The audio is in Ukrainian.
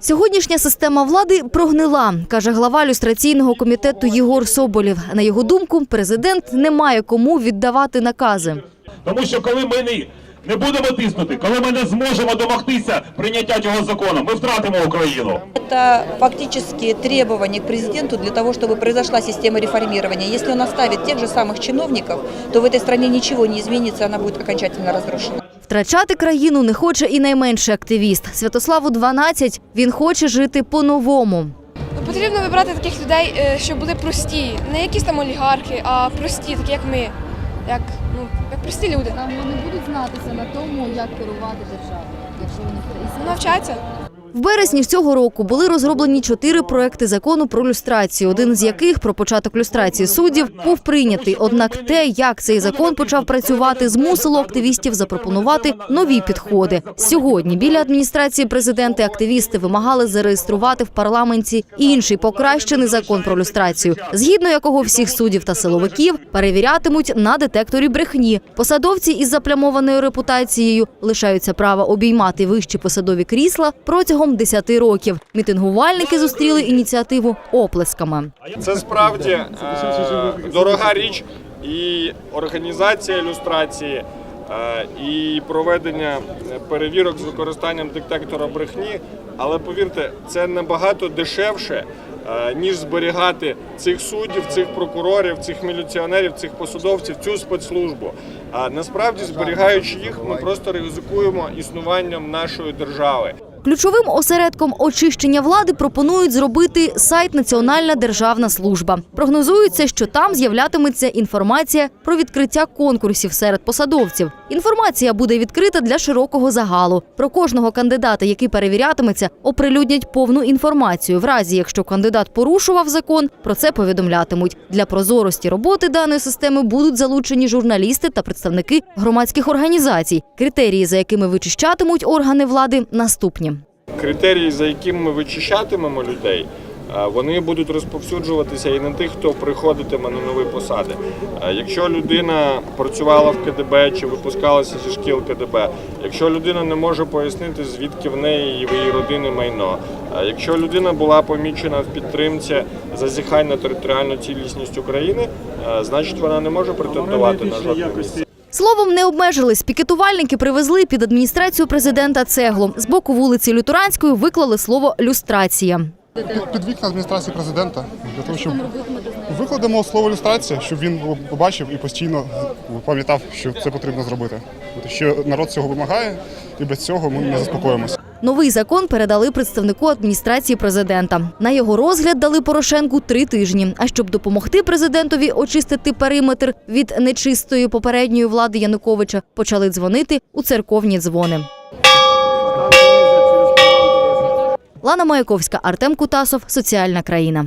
Сьогоднішня система влади прогнила, каже глава люстраційного комітету Єгор Соболєв. На його думку, президент не має кому віддавати накази. Тому що коли ми не, не будемо тиснути, коли ми не зможемо домогтися прийняття цього закону, ми втратимо Україну. Это фактически требование к президенту для того, чтобы произошла система реформирования. Если он оставит тех же самых чиновников, то в этой стране ничего не изменится, она будет окончательно разрушена. Втрачати країну не хоче і найменший активіст. Святославу 12, він хоче жити по-новому. Потрібно вибрати таких людей, щоб що були прості, не якісь там олігархи, а прості, такі як ми, як, ну, як прості люди. Там вони будуть знатися на тому, як керувати державою, якщо вони Навчаться. В березні цього року були розроблені чотири проекти закону про люстрацію, один з яких про початок люстрації суддів був прийнятий. Однак те, як цей закон почав працювати, змусило активістів запропонувати нові підходи. Сьогодні біля адміністрації президента активісти вимагали зареєструвати в парламенті інший покращений закон про люстрацію, згідно якого всіх суддів та силовиків перевірятимуть на детекторі брехні. Посадовці із заплямованою репутацією лишаються права обіймати вищі посадові крісла протягом 10 років. Мітингувальники зустріли ініціативу оплесками. Це справді е, дорога річ і організація ілюстрації, е, і проведення перевірок з використанням детектора брехні. Але повірте, це набагато дешевше, е, ніж зберігати цих суддів, цих прокурорів, цих міліціонерів, цих посадовців, цю спецслужбу. А насправді, зберігаючи їх, ми просто ризикуємо існуванням нашої держави. Ключовим осередком очищення влади пропонують зробити сайт Національна державна служба. Прогнозується, що там з'являтиметься інформація про відкриття конкурсів серед посадовців. Інформація буде відкрита для широкого загалу. Про кожного кандидата, який перевірятиметься, оприлюднять повну інформацію. В разі, якщо кандидат порушував закон, про це повідомлятимуть. Для прозорості роботи даної системи будуть залучені журналісти та представники громадських організацій. Критерії, за якими вичищатимуть органи влади, наступні. Критерії, за якими ми вичищатимемо людей, е, вони будуть розповсюджуватися і на тих, хто приходитиме на нові посади. Е, Якщо людина працювала в КДБ чи випускалася зі шкіл КДБ, якщо людина не може пояснити, звідки в неї і в її родини майно, е, якщо людина була помічена в підтримці зазіхань на територіальну цілісність України, значить вона не може претендувати на жодне місце. Словом, не обмежились. Пікетувальники привезли під адміністрацію президента цеглу. З боку вулиці Лютеранської виклали слово люстрація. під, вікна адміністрації президента для того, щоб викладемо слово люстрація, щоб він побачив і постійно пам'ятав, що це потрібно зробити. Що народ цього вимагає, і без цього ми не заспокоїмося. Новий закон передали представнику адміністрації президента. На його розгляд дали Порошенку три тижні. А щоб допомогти президентові очистити периметр від нечистої попередньої влади Януковича, почали дзвонити у церковні дзвони. Лана Маяковська, Артем Кутасов, Соціальна країна.